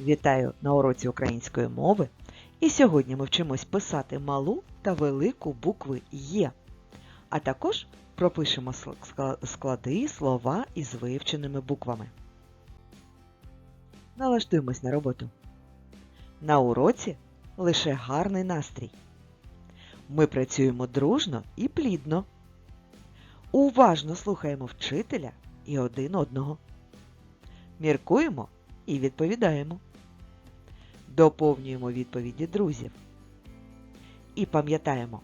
Вітаю на уроці української мови. І сьогодні ми вчимось писати малу та велику букви Є, а також пропишемо склади слова із вивченими буквами. Налаштуємось на роботу. На уроці лише гарний настрій. Ми працюємо дружно і плідно. Уважно слухаємо вчителя і один одного. Міркуємо і відповідаємо. Доповнюємо відповіді друзів. І пам'ятаємо,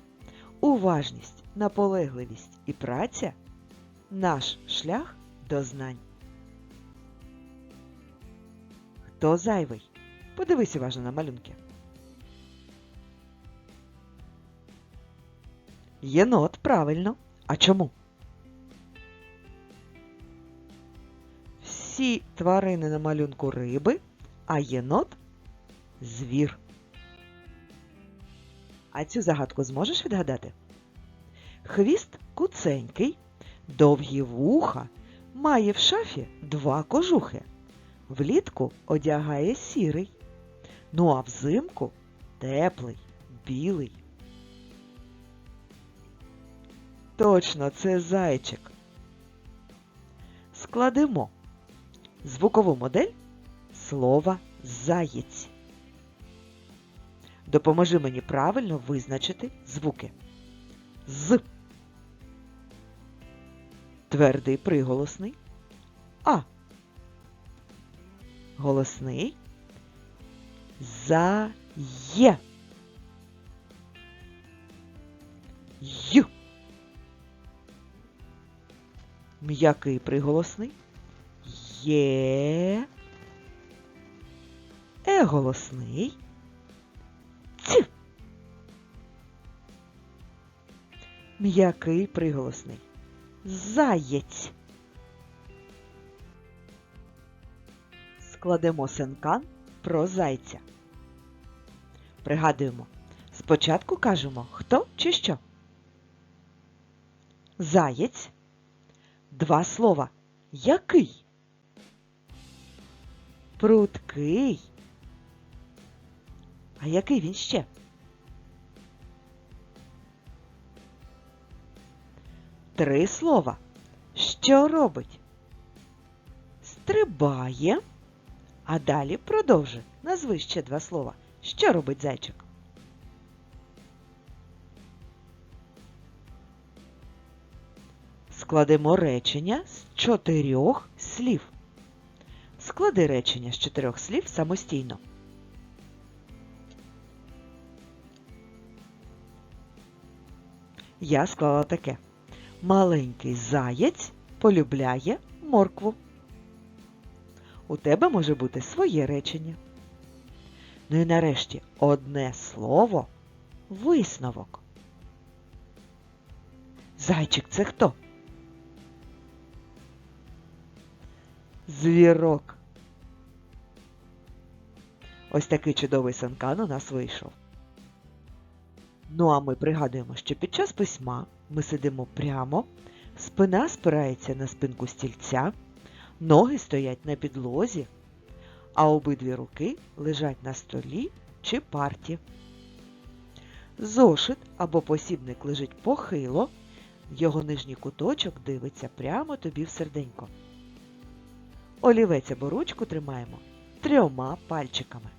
уважність, наполегливість і праця наш шлях до знань. Хто зайвий? Подивись уважно на малюнки. Єнот, правильно. А чому? Всі тварини на малюнку риби, а єнот звір. А цю загадку зможеш відгадати? Хвіст куценький, довгі вуха, має в шафі два кожухи. Влітку одягає сірий, ну а взимку теплий, білий. Точно, це зайчик. Складемо звукову модель слова заєць. Допоможи мені правильно визначити звуки. З. Твердий приголосний. А. Голосний. За є. Й. М'який приголосний. Є. Е голосний. М'який приголосний. Заєць. Складемо сенкан про зайця. Пригадуємо. Спочатку кажемо хто чи що. Заєць. Два слова. Який? Пруткий. А який він ще? Три слова. Що робить? Стрибає. А далі продовжуй. Назви ще два слова. Що робить зайчик? Складемо речення з чотирьох слів. Склади речення з чотирьох слів самостійно. Я склала таке. Маленький заєць полюбляє моркву. У тебе може бути своє речення. Ну і нарешті одне слово висновок. Зайчик це хто? Звірок. Ось такий чудовий санкан у нас вийшов. Ну а ми пригадуємо, що під час письма ми сидимо прямо, спина спирається на спинку стільця, ноги стоять на підлозі, а обидві руки лежать на столі чи парті. Зошит або посібник лежить похило, його нижній куточок дивиться прямо тобі в серденько. Олівець або ручку тримаємо трьома пальчиками.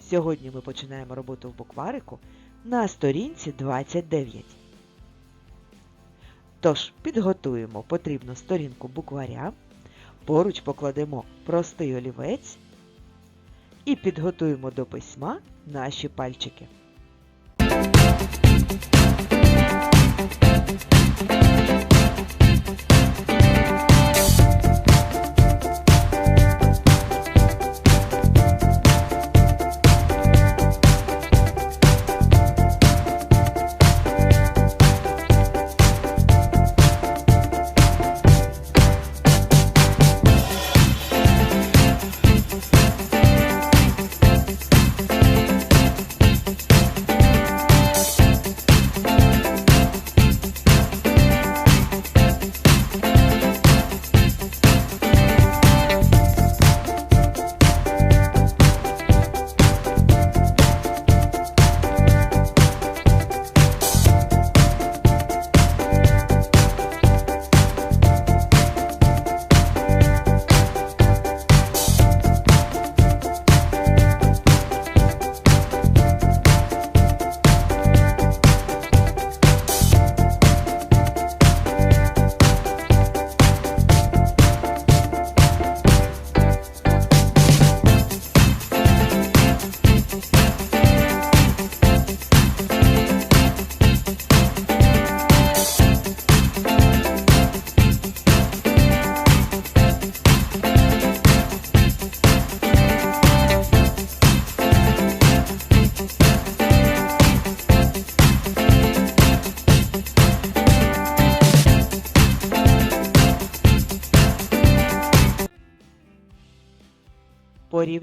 Сьогодні ми починаємо роботу в букварику на сторінці 29. Тож підготуємо потрібну сторінку букваря, поруч покладемо простий олівець і підготуємо до письма наші пальчики. Музика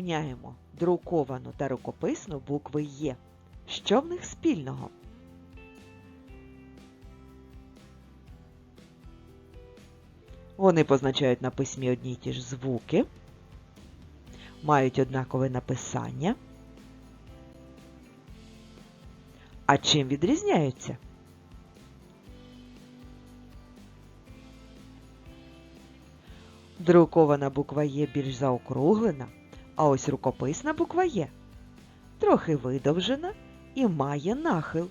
Порівняємо друковану та рукописну букви Є. Що в них спільного? Вони позначають на письмі одні й ті ж звуки, мають однакове написання. А чим відрізняються? Друкована буква Є більш заокруглена, а ось рукописна буква Є трохи видовжена і має нахил.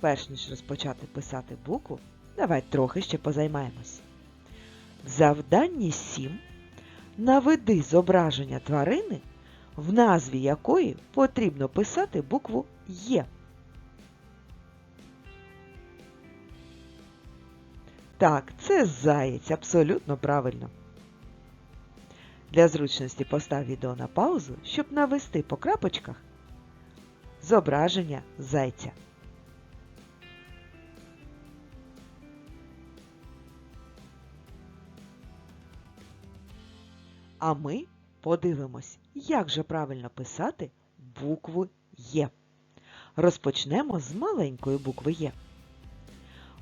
Перш ніж розпочати писати букву, давай трохи ще позаймаємось. В завданні 7 наведи зображення тварини, в назві якої потрібно писати букву Є. Так, це заєць, абсолютно правильно. Для зручності постав відео на паузу, щоб навести по крапочках зображення зайця. А ми подивимось, як же правильно писати букву Є. Розпочнемо з маленької букви Є.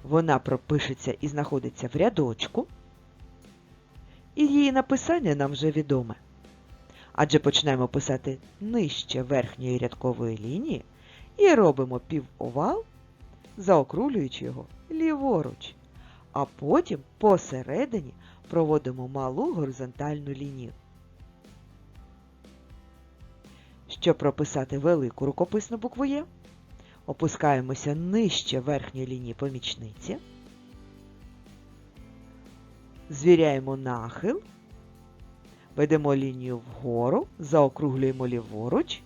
Вона пропишеться і знаходиться в рядочку, і її написання нам вже відоме. Адже почнемо писати нижче верхньої рядкової лінії і робимо півовал, заокрулюючи його ліворуч, а потім посередині проводимо малу горизонтальну лінію. Щоб прописати велику рукописну букву Є, опускаємося нижче верхньої лінії помічниці, звіряємо нахил, ведемо лінію вгору, заокруглюємо ліворуч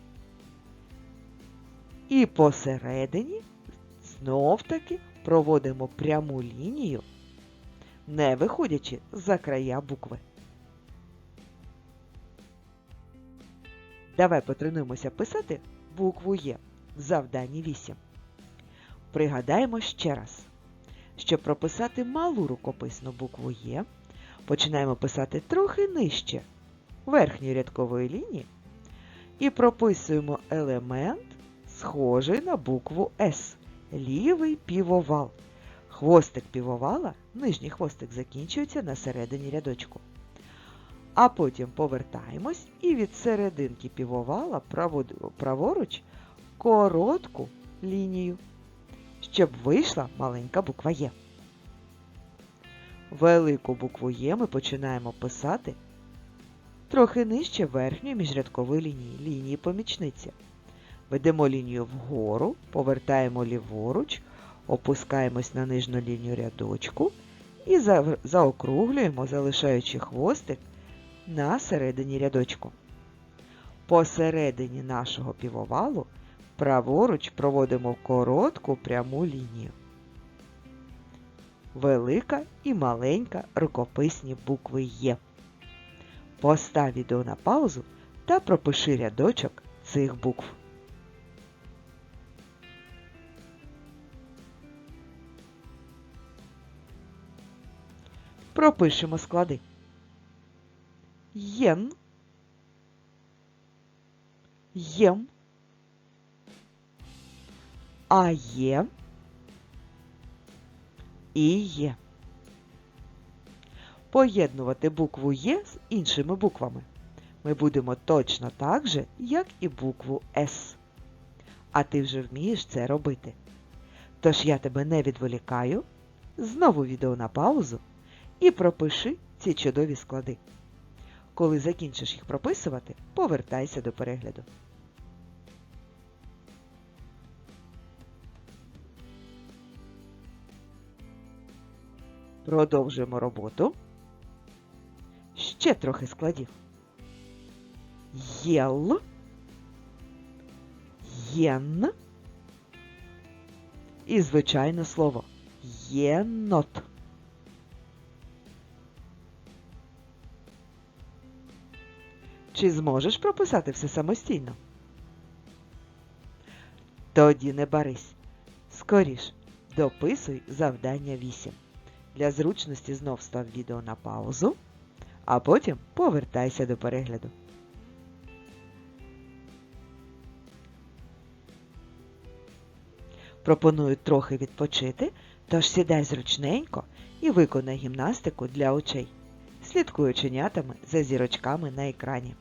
і посередині знов-таки проводимо пряму лінію, не виходячи за края букви. Давай потренуємося писати букву Є в завданні 8. Пригадаємо ще раз. Щоб прописати малу рукописну букву Є, починаємо писати трохи нижче верхньої рядкової лінії і прописуємо елемент, схожий на букву С лівий півовал. Хвостик півовала, нижній хвостик закінчується на середині рядочку. А потім повертаємось і від серединки півовала праворуч коротку лінію, щоб вийшла маленька буква Є. Велику букву Є ми починаємо писати трохи нижче верхньої міжрядкової лінії, лінії помічниці. Ведемо лінію вгору, повертаємо ліворуч, опускаємось на нижню лінію рядочку і заокруглюємо, залишаючи хвостик на середині рядочку. Посередині нашого півовалу праворуч проводимо коротку пряму лінію. Велика і маленька рукописні букви Є. Постав відео на паузу та пропиши рядочок цих букв. Пропишемо склади. Єн, єм, а є і є. Поєднувати букву Є з іншими буквами ми будемо точно так же, як і букву С. А ти вже вмієш це робити. Тож я тебе не відволікаю, знову відео на паузу і пропиши ці чудові склади. Коли закінчиш їх прописувати, повертайся до перегляду. Продовжуємо роботу. Ще трохи складів. Єл, єн і звичайне слово єнот. Чи зможеш прописати все самостійно? Тоді не барись. Скоріш, дописуй завдання 8. Для зручності знов став відео на паузу. а потім повертайся до перегляду. Пропоную трохи відпочити, тож сідай зручненько і виконай гімнастику для очей, слідкуй оченятами за зірочками на екрані.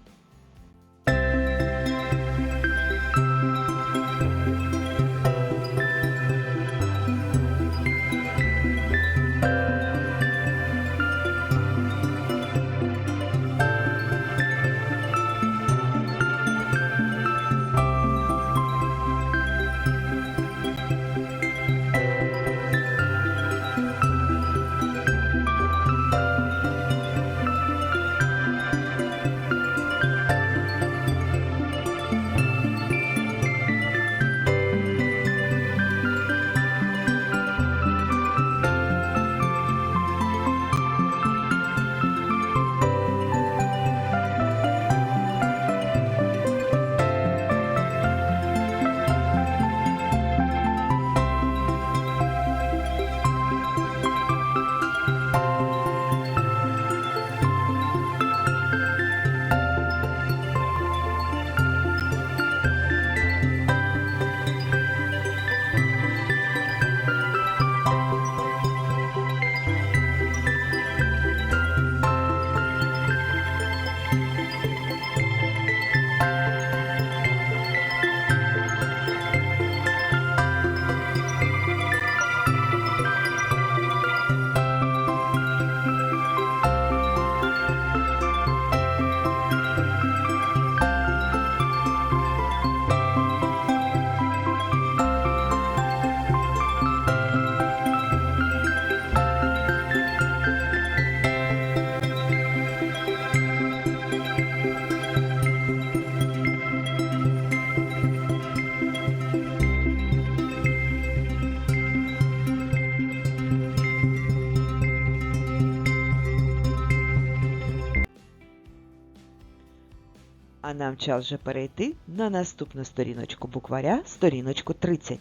Нам час вже перейти на наступну сторіночку букваря, сторіночку 30.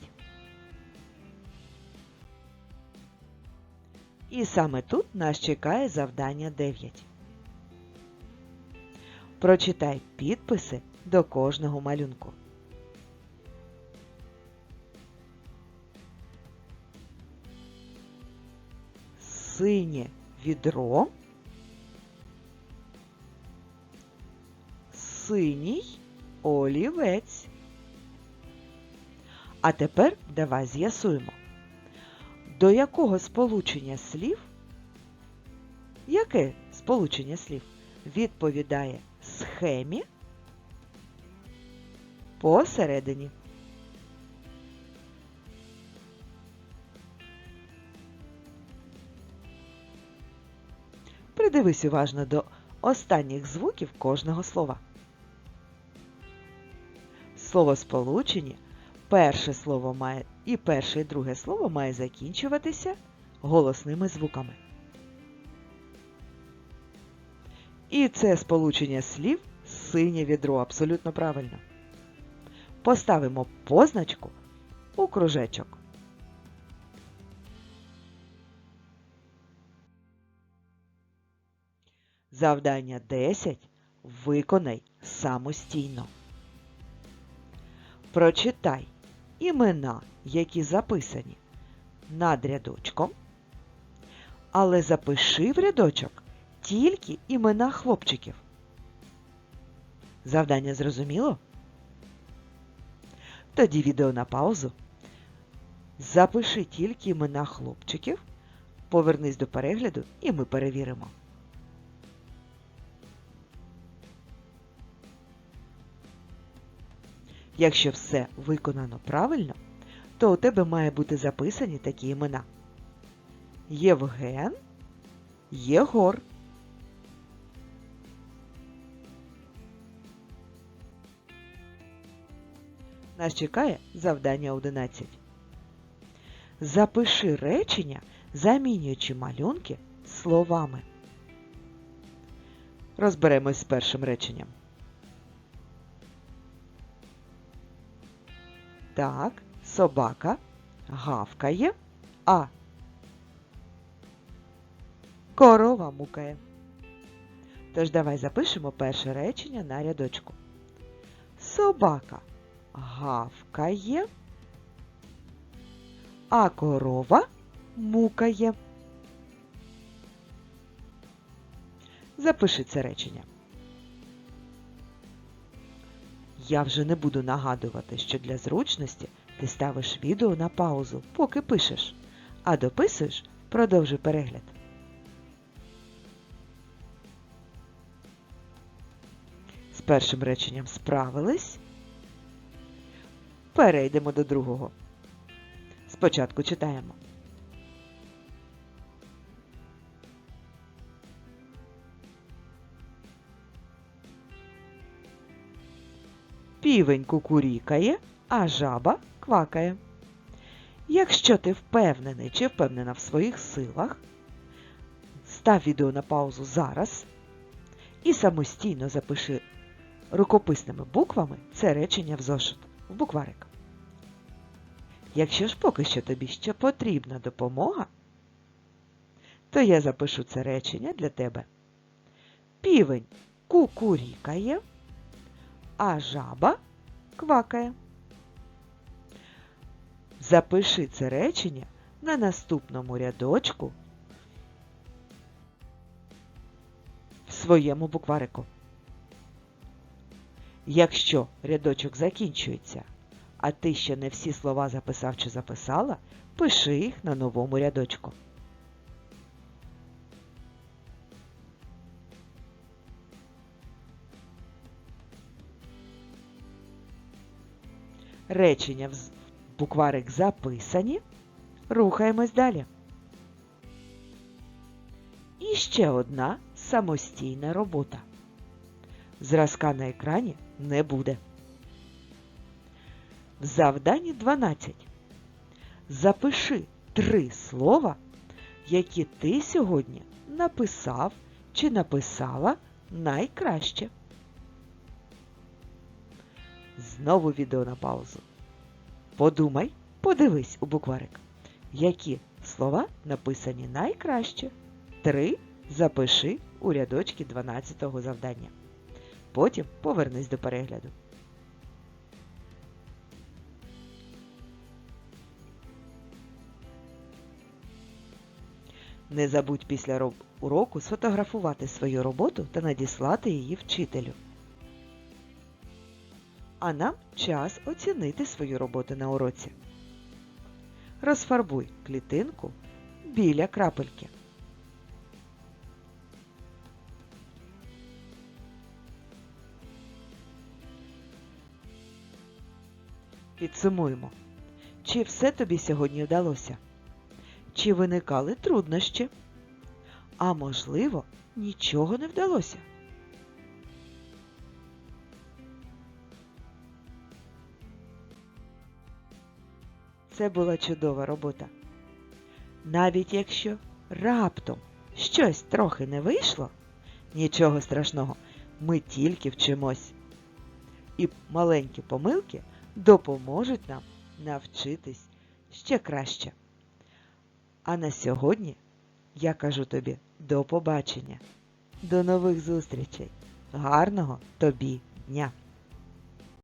І саме тут нас чекає завдання 9. Прочитай підписи до кожного малюнку. Синє відро. Синій олівець. А тепер давай з'ясуємо, до якого сполучення слів, яке сполучення слів відповідає схемі посередині. Придивись уважно до останніх звуків кожного слова. Словосполучення перше слово має і перше і друге слово має закінчуватися голосними звуками. І це сполучення слів синє відро абсолютно правильно. Поставимо позначку у кружечок. Завдання 10 виконай самостійно. Прочитай імена, які записані над рядочком, але запиши в рядочок тільки імена хлопчиків. Завдання зрозуміло? Тоді відео на паузу. Запиши тільки імена хлопчиків, повернись до перегляду і ми перевіримо. Якщо все виконано правильно, то у тебе має бути записані такі імена. Євген, Єгор. Нас чекає завдання 11. Запиши речення, замінюючи малюнки словами. Розберемось з першим реченням. Так, собака гавкає, а корова мукає. Тож давай запишемо перше речення на рядочку. Собака гавкає, а корова мукає. Запиши це речення. Я вже не буду нагадувати, що для зручності ти ставиш відео на паузу, поки пишеш, а дописуєш, продовжуй перегляд. З першим реченням справились. Перейдемо до другого. Спочатку читаємо. Півень кукурікає, а жаба квакає. Якщо ти впевнений чи впевнена в своїх силах, став відео на паузу зараз і самостійно запиши рукописними буквами це речення в зошит, в букварик. Якщо ж поки що тобі ще потрібна допомога, то я запишу це речення для тебе. Півень кукурікає, а жаба квакає. Запиши це речення на наступному рядочку в своєму букварику. Якщо рядочок закінчується, а ти ще не всі слова записав чи записала, пиши їх на новому рядочку. Речення в букварик записані. Рухаємось далі. І ще одна самостійна робота. Зразка на екрані не буде. В завданні 12. Запиши три слова, які ти сьогодні написав чи написала найкраще. Знову відео на паузу. Подумай, подивись у букварик, які слова написані найкраще. Три запиши у рядочки 12-го завдання. Потім повернись до перегляду. Не забудь після уроку сфотографувати свою роботу та надіслати її вчителю. А нам час оцінити свою роботу на уроці. Розфарбуй клітинку біля крапельки. Підсумуємо. Чи все тобі сьогодні вдалося? Чи виникали труднощі? А можливо, нічого не вдалося? Це була чудова робота. Навіть якщо раптом щось трохи не вийшло, нічого страшного, ми тільки вчимось. І маленькі помилки допоможуть нам навчитись ще краще. А на сьогодні я кажу тобі до побачення. До нових зустрічей. Гарного тобі дня!